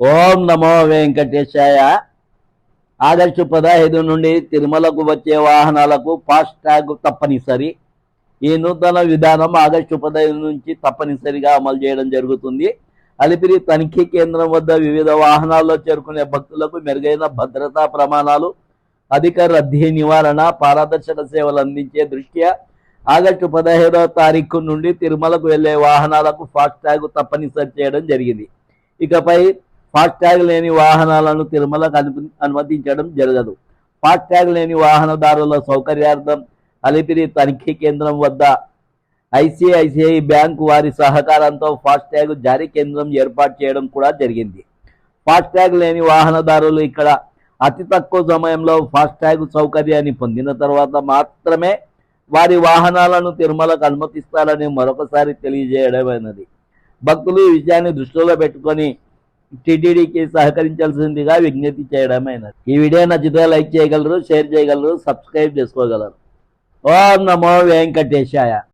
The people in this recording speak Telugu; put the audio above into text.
ఓం నమో వెంకటేశాయ. ఆగస్టు పదహైదు నుండి తిరుమలకు వచ్చే వాహనాలకు ఫాస్టాగ్ తప్పనిసరి. ఈ నూతన విధానం ఆగస్టు పదహైదు నుంచి తప్పనిసరిగా అమలు చేయడం జరుగుతుంది. అలిపిరి తనిఖీ కేంద్రం వద్ద వివిధ వాహనాల్లో చేరుకునే భక్తులకు మెరుగైన భద్రతా ప్రమాణాలు అధిక రద్దీ నివారణ పారదర్శక సేవలు అందించే దృష్ట్యా ఆగస్టు పదహైదవ తారీఖు నుండి తిరుమలకు వెళ్ళే వాహనాలకు ఫాస్ట్ తప్పనిసరి చేయడం జరిగింది. ఇకపై ఫాస్ట్ ట్యాగ్ లేని వాహనాలను తిరుమలకు అనుమతించడం జరగదు. ఫాస్ట్యాగ్ లేని వాహనదారుల సౌకర్యార్థం అలిపిరి తనిఖీ కేంద్రం వద్ద ఐసిఐసిఐ బ్యాంకు వారి సహకారంతో ఫాస్ట్యాగ్ జారీ కేంద్రం ఏర్పాటు చేయడం కూడా జరిగింది. ఫాస్ట్యాగ్ లేని వాహనదారులు ఇక్కడ అతి తక్కువ సమయంలో ఫాస్ట్యాగ్ సౌకర్యాన్ని పొందిన తర్వాత మాత్రమే వారి వాహనాలను తిరుమలకు అనుమతిస్తారని మరొకసారి తెలియజేయడమైనది. భక్తులు ఈ విషయాన్ని దృష్టిలో పెట్టుకొని టీటీడీకి సహకరించాల్సిందిగా విజ్ఞప్తి చేయడమైనది ఈ వీడియో నచ్చితే లైక్ చేయగలరు షేర్ చేయగలరు సబ్స్క్రైబ్ చేసుకోగలరు. ఓం నమో వెంకటేశాయ.